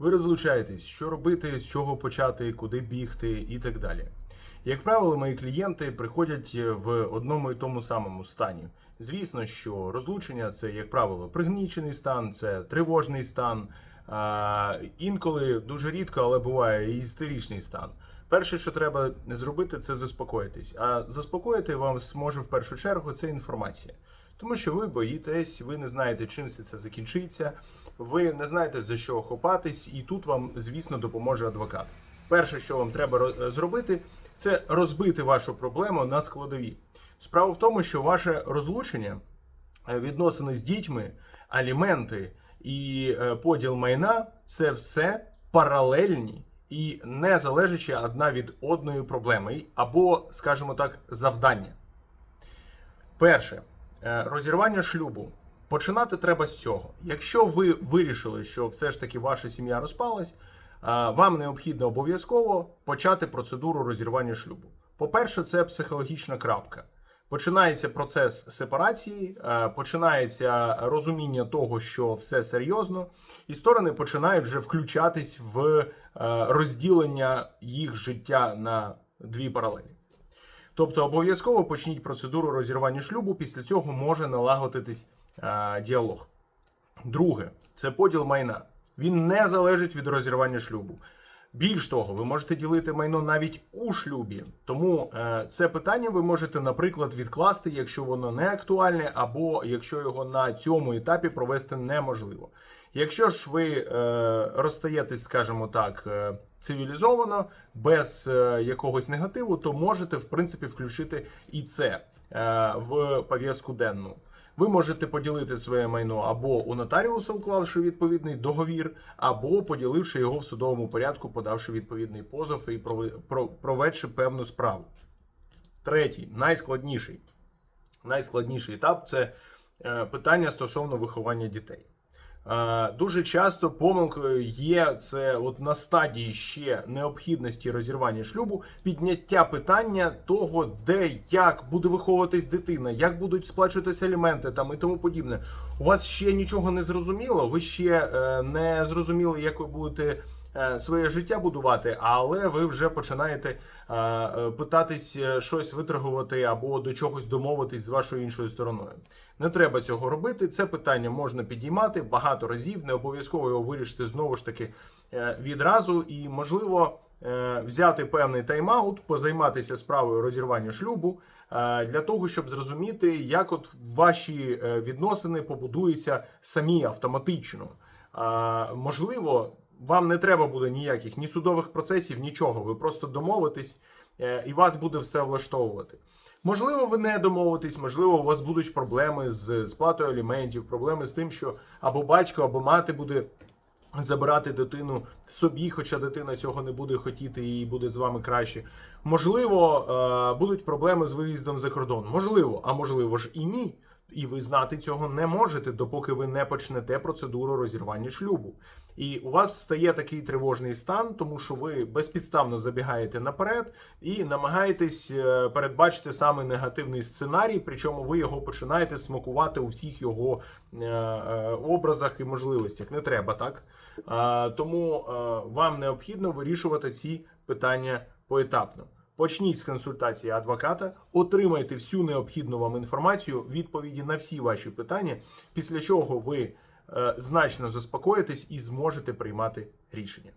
Ви розлучаєтесь, що робити, з чого почати, куди бігти і так далі. Як правило, мої клієнти приходять в одному і тому самому стані. Звісно, що розлучення це, як правило, пригнічений стан, це тривожний стан. Інколи дуже рідко, але буває і істеричний стан. Перше, що треба зробити, це заспокоїтись. А заспокоїти вам зможе в першу чергу це інформація. Тому що ви боїтесь, ви не знаєте, чим все це закінчиться, ви не знаєте за що хопатись, і тут вам, звісно, допоможе адвокат. Перше, що вам треба зробити, це розбити вашу проблему на складові. Справа в тому, що ваше розлучення, е, відносини з дітьми, аліменти і е, поділ майна це все паралельні і не залежачі одна від одної проблеми, або, скажімо так, завдання. Перше, е, розірвання шлюбу. Починати треба з цього. Якщо ви вирішили, що все ж таки ваша сім'я розпалась, е, вам необхідно обов'язково почати процедуру розірвання шлюбу. По-перше, це психологічна крапка. Починається процес сепарації, е, починається розуміння того, що все серйозно, і сторони починають вже включатись в е, розділення їх життя на дві паралелі. Тобто обов'язково почніть процедуру розірвання шлюбу, після цього може налагодитись е, діалог. Друге, це поділ майна. Він не залежить від розірвання шлюбу. Більш того, ви можете ділити майно навіть у шлюбі. Тому е, це питання ви можете, наприклад, відкласти, якщо воно не актуальне, або якщо його на цьому етапі провести неможливо. Якщо ж ви е, розстаєтесь, скажімо так, е, цивілізовано, без якогось негативу, то можете, в принципі, включити і це в пов'язку денну. Ви можете поділити своє майно або у нотаріуса, уклавши відповідний договір, або поділивши його в судовому порядку, подавши відповідний позов і проведши певну справу. Третій, найскладніший. Найскладніший етап це е, питання стосовно виховання дітей. Е, Дуже часто помилкою є це от на стадії ще необхідності розірвання шлюбу, підняття питання того, де як буде виховуватись дитина, як будуть сплачуватися аліменти там і тому подібне. У вас ще нічого не зрозуміло, ви ще е, не зрозуміли, як ви будете своє життя будувати, але ви вже починаєте е, е, питатись е, щось виторгувати або до чогось домовитись з вашою іншою стороною. Не треба цього робити. Це питання можна підіймати багато разів. Не обов'язково його вирішити знову ж таки е, відразу, і можливо е, взяти певний тайм-аут, позайматися справою розірвання шлюбу е, для того, щоб зрозуміти, як от ваші е, відносини побудуються самі автоматично. Можливо, вам не треба буде ніяких ні судових процесів, нічого. Ви просто домовитесь, е, і вас буде все влаштовувати. Можливо, ви не домовитесь, можливо, у вас будуть проблеми з сплатою аліментів, проблеми з тим, що або батько, або мати буде забирати дитину собі, хоча дитина цього не буде хотіти і буде з вами краще. Можливо, е, будуть проблеми з виїздом за кордон. Можливо, а можливо ж і ні. І ви знати цього не можете, допоки ви не почнете процедуру розірвання шлюбу. І у вас стає такий тривожний стан, тому що ви безпідставно забігаєте наперед і намагаєтесь е, передбачити саме негативний сценарій, причому ви його починаєте смакувати у всіх його е, е, образах і можливостях. Не треба так. Тому вам необхідно вирішувати ці питання поетапно. Почніть з консультації адвоката, отримайте всю необхідну вам інформацію, відповіді на всі ваші питання, після чого ви е, значно заспокоїтесь і зможете приймати рішення.